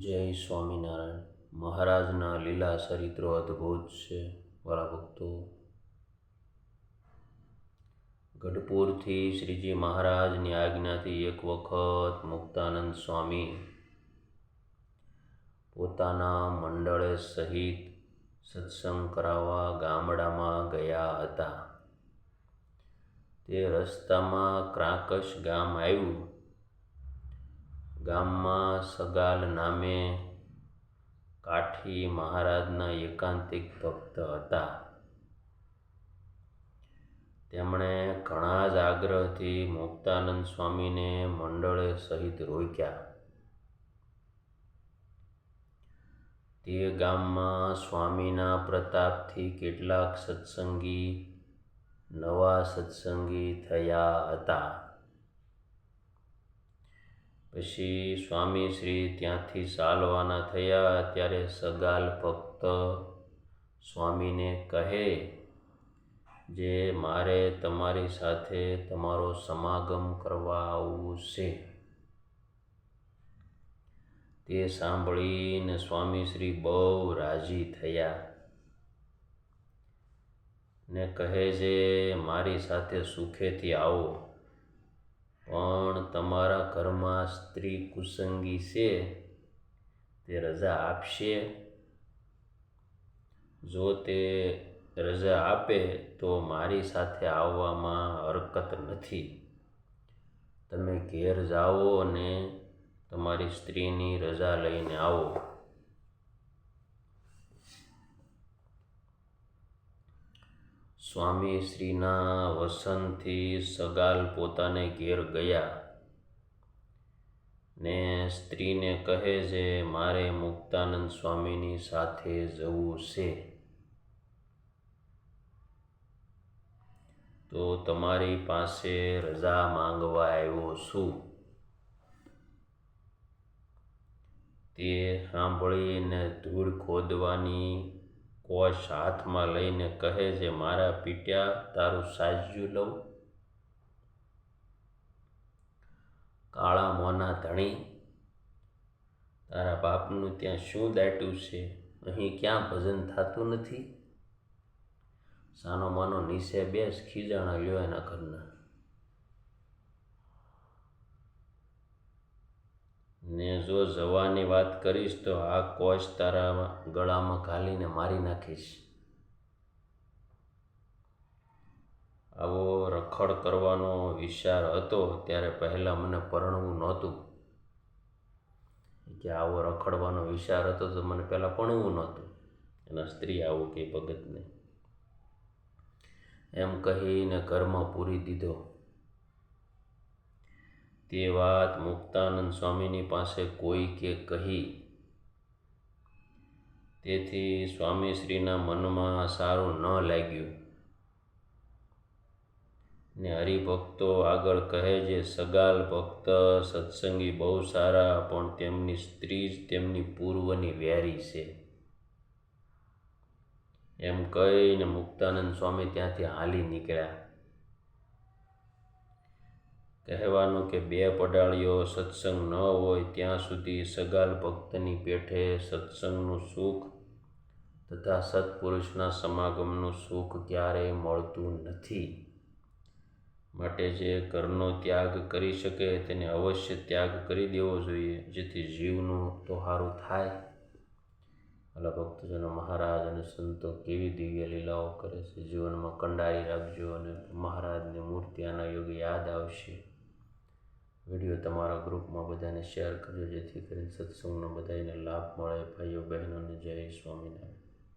જય સ્વામિનારાયણ. મહારાજના લીલા ચરિત્રો અદ્ભુત છે વાળા ભક્તો. ગઢપુરથી શ્રીજી મહારાજની આજ્ઞાથી એક વખત મુક્તાનંદ સ્વામી પોતાના મંડળે સહિત સત્સંગ કરાવવા ગામડામાં ગયા હતા. તે રસ્તામાં ક્રાકશ ગામ આવ્યું. ગામમાં સગાલ નામે કાઠી મહારાજના એકાંતિક ભક્ત હતા. તેમણે ઘણા જ આગ્રહથી મુક્તાનંદ સ્વામીને મંડળે સહિત રોક્યા. તે ગામમાં સ્વામીના પ્રતાપથી કેટલાક સત્સંગી નવા સત્સંગી થયા હતા. પછી સ્વામી શ્રી ત્યાંથી ચાલવાના થયા. ત્યારે સગાલ ભક્ત સ્વામીને કહે, જે મારે તમારી સાથે તમારો સમાગમ કરવા આવવું છે. તે સાંભળીને સ્વામી શ્રી બહુ રાજી થયા ને કહે છે મારી સાથે સુખેથી આવો. પણ તમારા ઘરમાં સ્ત્રી કુસંગી છે, તે રજા આપશે? જો તે રજા આપે, તો મારી સાથે આવવામાં હરકત નથી. તમે ઘેર જાઓ અને તમારી સ્ત્રીની રજા લઈને આવો. સ્વામી શ્રીના વસનથી સગાલ પોતાને ઘેર ગયા ને સ્ત્રીને કહે છે, મારે મુક્તાનંદ સ્વામીની સાથે જવું છે. તો તમારી પાસે રજા માંગવા આવ્યો છું. તે સાંભળીને ધૂળ ખોદવાની કોશ હાથમાં લઈને કહે છે, મારા પીટ્યા, તારું સાજ્યું લઉં. કાળા મોના ધણી, તારા બાપનું ત્યાં શું દાટ્યું છે? અહીં ક્યાં ભજન થતું નથી? સાનો માનો નીસે બેસ, ખીજાણા લ્યો એના ઘરના. ને જો જવાની વાત કરીશ તો આ કોચ તારા ગળામાં ઘાલીને મારી નાખીશ. આવો રખડ કરવાનો વિચાર હતો ત્યારે પહેલાં મને પરણવું નહોતું. કે આવો રખડવાનો વિચાર હતો તો મને પહેલાં પરણવું નહોતું. એના સ્ત્રી આવું કે ભગતને. એમ કહીને ઘરમાં પૂરી દીધો. તે વાત મુક્તાનંદ સ્વામીની પાસે કોઈ કે કહી? તેથી સ્વામીશ્રીના મનમાં સારું ન લાગ્યું. ને હરિભક્તો આગળ કહે છે, સગાલ ભક્ત સત્સંગી બહુ સારા, પણ તેમની સ્ત્રી જ તેમની પૂર્વની વેરી છે. એમ કહીને મુક્તાનંદ સ્વામી ત્યાંથી હાલી નીકળ્યા. કહેવાનું કે બે પડાળીઓ સત્સંગ ન હોય ત્યાં સુધી સગાલ ભક્તની પેઠે સત્સંગનું સુખ તથા સત્પુરુષના સમાગમનું સુખ ક્યારેય મળતું નથી. માટે જે ઘરનો ત્યાગ કરી શકે તેને અવશ્ય ત્યાગ કરી દેવો જોઈએ, જેથી જીવનું તો સારું થાય. અલા ભક્તજનો મહારાજ અને સંતો કેવી દિવ્ય લીલાઓ કરે છે. જીવનમાં કંડારી રાખજો અને મહારાજની મૂર્તિ આના યોગે યાદ આવશે. વીડિયો તમારા ગ્રુપમાં બધાને શેર કરજો, જેથી કરીને સત્સંગનો બધાને લાભ મળે. ભાઈઓ, બહેનોને જય સ્વામિનારાયણ.